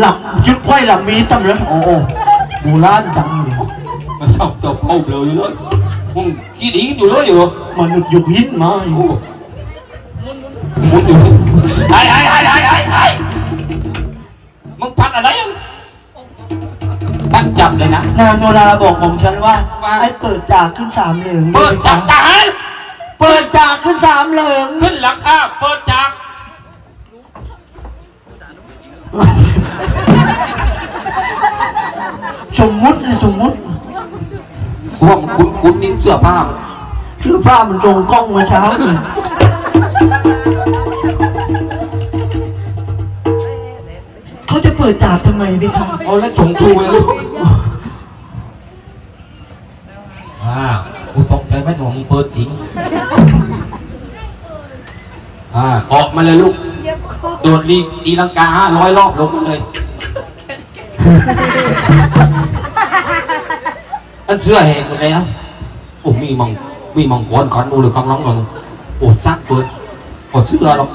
หลักชุดไข่หลักมีตำรับโอ้โหโบรานจังเลย mà sao tao bao bờ rồi đó không kia đi rồi đó rồi มนุษย์ยุคหินมาอยู่ muốn được ai ไอ้ไอ้ไอ้ไอ้ไอ้มันพันอะไรอ่ bắt chậm này nè นางโนราบอกผมฉันว่า ว่า ให้เปิดจากขึ้นสามเหลืองเปิดฉากตานเปิดจากขึ้นสามเหลือง ขึ้นหลังคาเปิดจาก สมมุตินะสมมุติว่ามันคุ้นคุ้นนี่เสื้อผ้ามันคือผ้ามันตรงกล้องมาเช้านี่เขาจะเปิดจากทำไมพี่ครับเอาแล้วส่งครูเลยอ่ากูตกใจไหมหนูมึงเปิดทิ้งอ่าออกมาเลยลูก โดดลีตีลังกาห้าร้อยรอบลงมาเลยอันเสื้อแหงหมดแล้วโอ้มีมังมีมังกรขันดูหรือข้างน้องหนึ่งโอ้ซักตัวโอ้เสื้อหรอก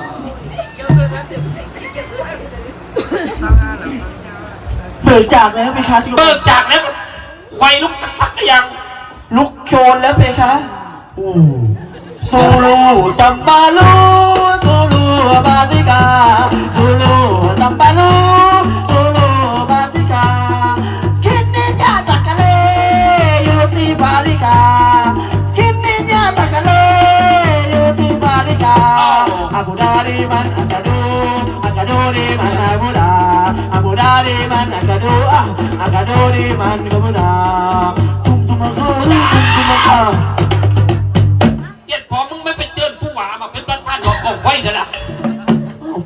เปิดจากแล้วพี่คะที่เปิดจากแล้วก็ไฟลุกตักตักก็ยังลุกโชนแล้วพี่คะ โอ้ Solo Tampalu, Solo Batica, Solo Tampalu, Solo Batica. Kinninya takale, Yoti Balika. Kinninya takale, Yoti Balika. Abu Dari man akadu, akadu di man abu da. Abu Dari man akadu, ah, akadu di man kamu da. Tum tum aku, tum tum aku.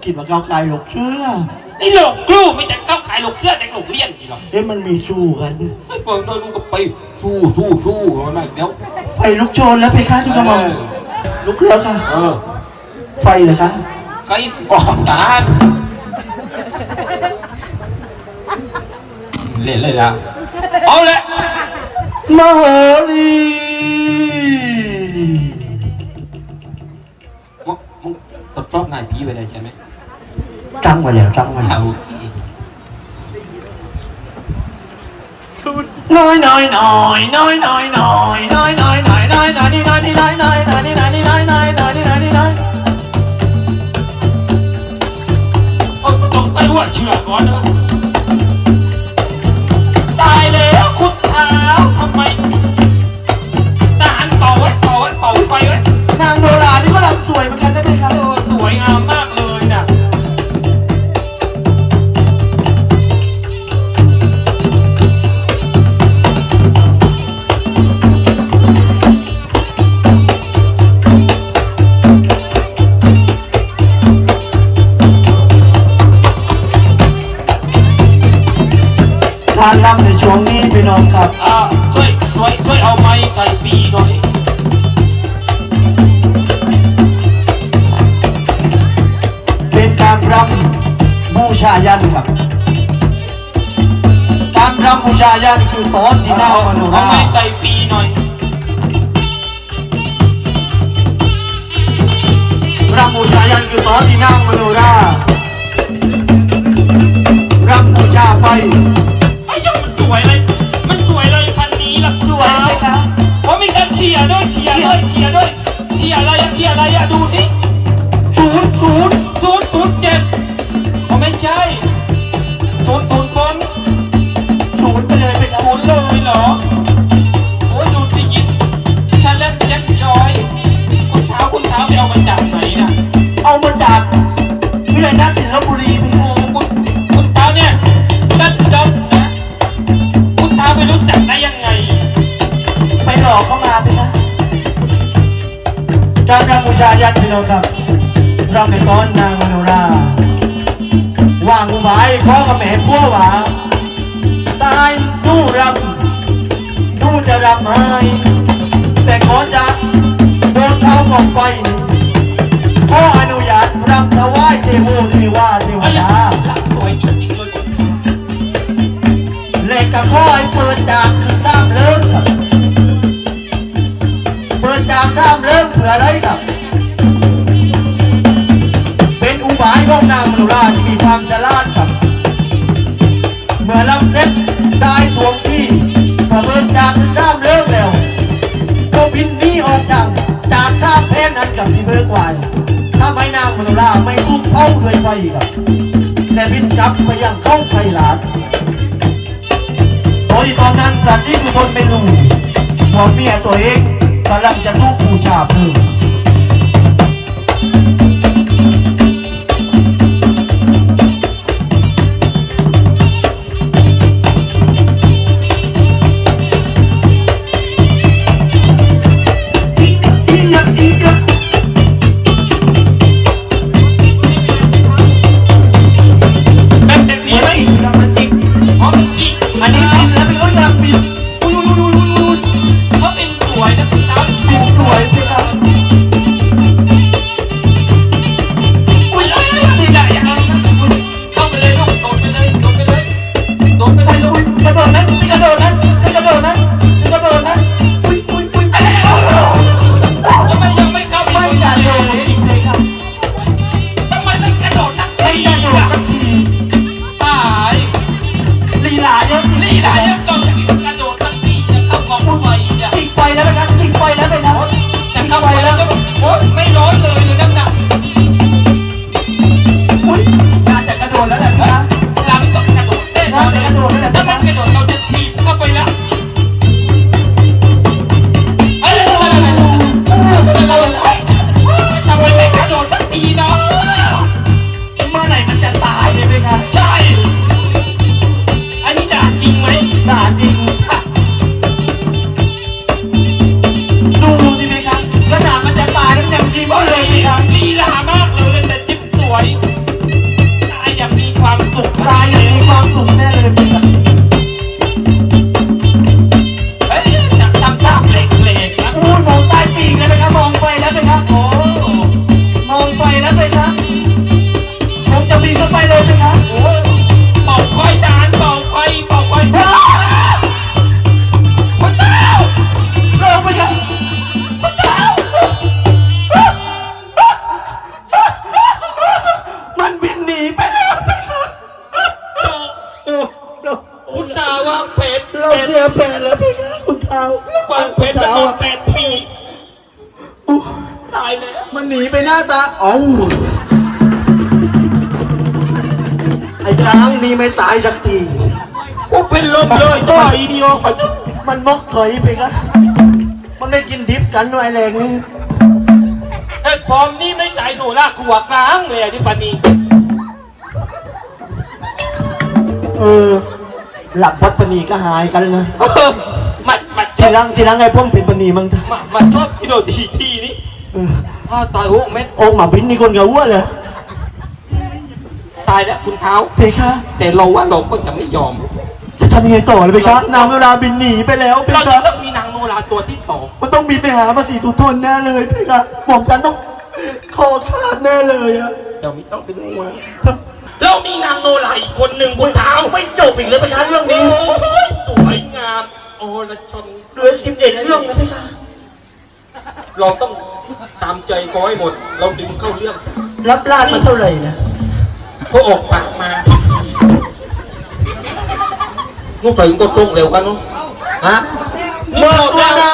กินมาเกาไกลหลกเชื่อนี่หลกกลูไม่แต่เข้าขายหลกเสื้อแต่หลกเลี้ยนอีกหรอกเอ๊ะมันมีสู้กันไอ้พวกนั้นมึงก็ไปสู้สู้สู้มันไม่เดี๋ยวไฟลุกโชนแล้วเพคะทุกกระหม่อมลุกแล้วค่ะเออไฟเลยคะใครออกทหารเล่นเลยละเอาละมโหรี ชอบนายพี่ไปเลยใช่ไหมตั้งมาแล้วตั้งมาแล้เอาวน้อยน้อยน้อยน้อยน้อยน้อยน้อยน้อยน้อยน้อยน้อยนี่น้อยนี่น้อยน้อยน้อยนี่น้อยนี่น้อยน้อยน้อยนี่น้อยนี่น้อยเอาต้องไปว่าเชื่อก่อนนะต การรำในช่วงนี้พี่น้องครับ อ่าช่วยช่วยช่วยเอาไม้ใส่ปีหน่อยเป็นการรำบูชายันครับ การรำบูชายันคือตอนที่หน้าเอามโนเอาราไม้ใส่ปีหน่อยรำบูชายันคือตอนที่หน้ามโนรารำบูชาไฟไอ้ยังมันส วยเลย มันสวยเลยพันนี้ล่ะสวยไหมคะผมมีการเขี่ยด้วยเขี่ยด้วยเขี่ยด้วยเขี่ยอะไรอะเขี่ยอะไรอะดูสิ รำเป็นตอนนางมโนราวางอุบายพ่อกับแม่พัวหวาตายนู่รำนู่จะรำให้แต่ขอจะโดนเท้ากองไฟนี่ขออนุญาตรำถวายเทโวเทวาเทวดาสวยจริงๆเลยเล็กกับข้อให้เปิดจากคือซ้ำเลิกครับเปิดจากซ้ำเลิกเผื่ออะไรครับ ของนางมโนราที่มีความฉลาดครับเมื่อลำเพชรได้ทวงที่ประเมินจากทราบเลิกแล้วก็บินนี้ออกจากจากทราบเพชรนั้นกับที่เบิกไว้ถ้าไม่นางมโนราไม่ลุกเผาด้วยไฟอีกอะแต่บินกลับไปยังเข้าไพลาดโดยตอนนั้นพระที่ทุกคนไม่รู้ว่าเมียตัวเองกำลังจะถูกบูชาเพลิ เยอะจริงนี่แหละยังต้องกระโดดสักทีจะเข้ากองไฟเนี่ยจิกไฟแล้วไหมครับจิกไฟแล้วไหมครับแต่เข้าไปแล้วก็โอ๊ยไม่ร้อนเลยเลยนั่นน่ะอุ้ย ไปหน้าตาเอ้าไอ้ช้างนี่ไม่ตายสักที กูเป็นลมเลยตัวอีเดียวขอโทษมันมกถอยไปครับมันไม่กินดิบกันด้วยแรงนี่ไอ้ปอมนี่ไม่ใจหนูละกูหัวกลางเลยอะดิปานีเออ หลักวัดปณีก็หายกันนะเออมันมันชทีอบหลังทีหลังไอ้พ่อมเป็นปณีมั้งท่า มันมันชอบกินโดทีทีนี่ เอออ้าวตายโอ้เม็ดโอ่งหมาบินนี่คนกับวัวเลยตายแล้วคุณเท้า เพคะ แต่เราว่าเราก็จะไม่ยอม จะทำยังไงต่อเลยเพคะนางเวลาบินหนีไปแล้วเพเราคะจะต้องมีนางโนราตัวที่สองมันต้องบินไปหาภาษีทุทนแน่เลยเพคะหม่อมฉันต้องคอขาดแน่เลยอะเดี๋ยวไม่ต้องเป็นห่วงเรามีนางโนราอีกคนหนึ่งคุณเท้าไม่จบอีกเลยเพคะเรื่องโอ้นี้ยสวยงาม โอ้ละชน เหลือสิบเอ็ดเรื่องนะเพคะ เราต้อง ตามใจก้อยหมด เราดึงเข้าเรื่องรับลาดมาเท่าไหร่นะก็ออกปากมาลูกไปมันก็จงเร็วกันเนาะฮะเมื่อเราได้